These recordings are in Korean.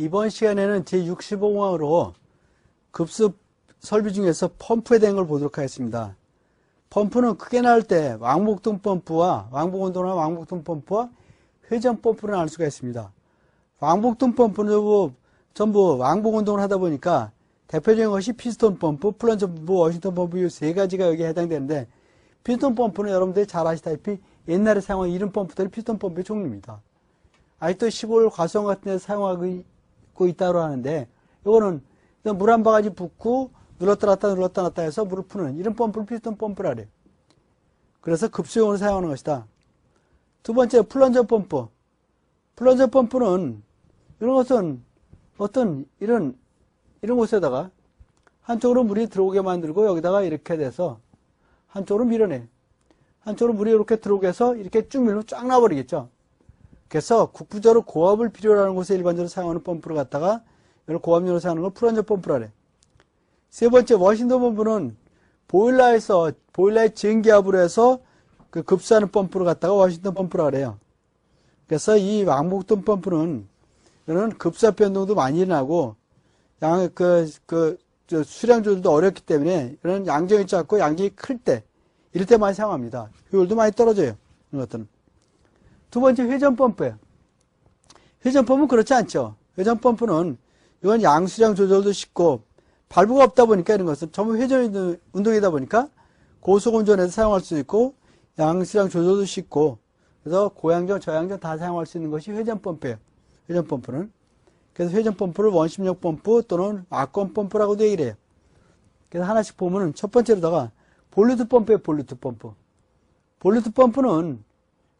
이번 시간에는 제65항으로 급습 설비 중에서 펌프에 대한 걸 보도록 하겠습니다. 펌프는 크게 나올 때 왕복등 펌프와 왕복운동이나 왕복등 펌프와 회전 펌프를 나눌 수가 있습니다. 왕복등 펌프는 전부, 전부 왕복 운동을 하다 보니까 대표적인 것이 피스톤 펌프, 플런저 펌프, 워싱턴 펌프 이 세 가지가 여기에 해당되는데 피스톤 펌프는 여러분들이 잘 아시다시피 옛날에 사용한 이런 펌프들이 피스톤 펌프의 종류입니다. 아직도 시골 과수원 같은 데서 사용하 고 있다고 하는데 이거는 물 한 바가지 붓고 눌렀다 놨다 눌렀다 놨다 해서 물을 푸는 이런 펌프를 피스톤 펌프라 그래요. 그래서 급수용으로 사용하는 것이다. 두 번째 플런저 펌프. 플런저 펌프는 이런 것은 어떤 이런 이런 곳에다가 한쪽으로 물이 들어오게 만들고 여기다가 이렇게 돼서 한쪽으로 밀어내. 한쪽으로 물이 이렇게 들어오게 해서 이렇게 쭉 밀면 쫙 나버리겠죠. 그래서 국부적으로 고압을 필요로 하는 곳에 일반적으로 사용하는 펌프를 갖다가 이걸 고압용으로 사용하는 걸 플런저 펌프라 그래. 세 번째 워싱턴 펌프는 보일러에서 보일러의 전기압으로 해서 그 급수하는 펌프를 갖다가 워싱턴 펌프라 그래요. 그래서 이 왕복등 펌프는 이거는 급수압 변동도 많이 일어나고 양그 그, 저 수량 조절도 어렵기 때문에 이런 양정이 작고 양정이 클 때 이럴 때 많이 사용합니다. 효율도 많이 떨어져요. 이런 것들은. 두 번째 회전 펌프예요. 회전 펌프는 그렇지 않죠. 회전 펌프는 이건 양수량 조절도 쉽고 발부가 없다 보니까 이런 것은 전부 회전 운동이다 보니까 고속 운전에서 사용할 수 있고 양수량 조절도 쉽고 그래서 고양전, 저양전 다 사용할 수 있는 것이 회전 펌프예요. 회전 펌프는. 그래서 회전 펌프를 원심력 펌프 또는 악권 펌프라고도 얘기를 해요. 그래서 하나씩 보면은 첫 번째로다가 볼루트 펌프예요, 볼루트 펌프. 볼루트 펌프는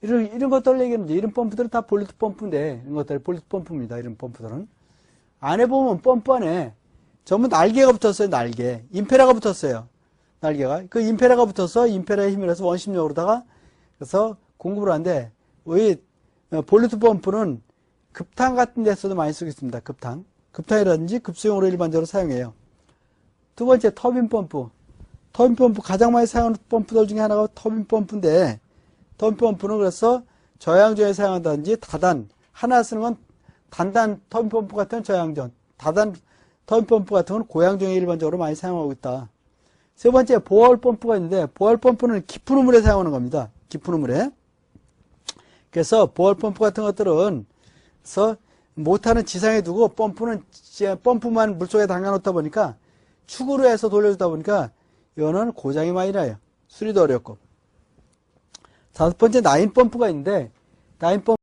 이런, 이런 것들 얘기하는데 이런 펌프들은 다 볼루트 펌프인데 이런 것들이 볼루트 펌프입니다. 이런 펌프들은. 안에 보면 펌프 안에 전부 날개가 붙었어요, 날개. 임페라가 붙었어요. 날개가. 그 임페라가 붙어서 임페라의 힘을 해서 원심력으로다가 그래서 공급을 하는데 이 볼루트 펌프는 급탕 같은 데서도 많이 쓰고 있습니다. 급탕. 급탕이라든지 급수용으로 일반적으로 사용해요. 두 번째 터빈 펌프. 터빈 펌프 가장 많이 사용하는 펌프들 중에 하나가 터빈 펌프인데 터빈 펌프는 그래서 저양전에 사용한다든지 다단 하나 쓰는 건 단단 터빈 펌프 같은 저양전 다단 터빈 펌프 같은 건 고양전에 일반적으로 많이 사용하고 있다. 세 번째 보월 펌프가 있는데 보월 펌프는 깊은 우물에 사용하는 겁니다. 깊은 우물에. 그래서 보월 펌프 같은 것들은 그래서 모터는 지상에 두고 펌프는 펌프만 물속에 담가 놓다 보니까 축으로 해서 돌려주다 보니까 이거는 고장이 많이 나요. 수리도 어렵고. 다섯 번째 나인 펌프가 있는데 나인 펌프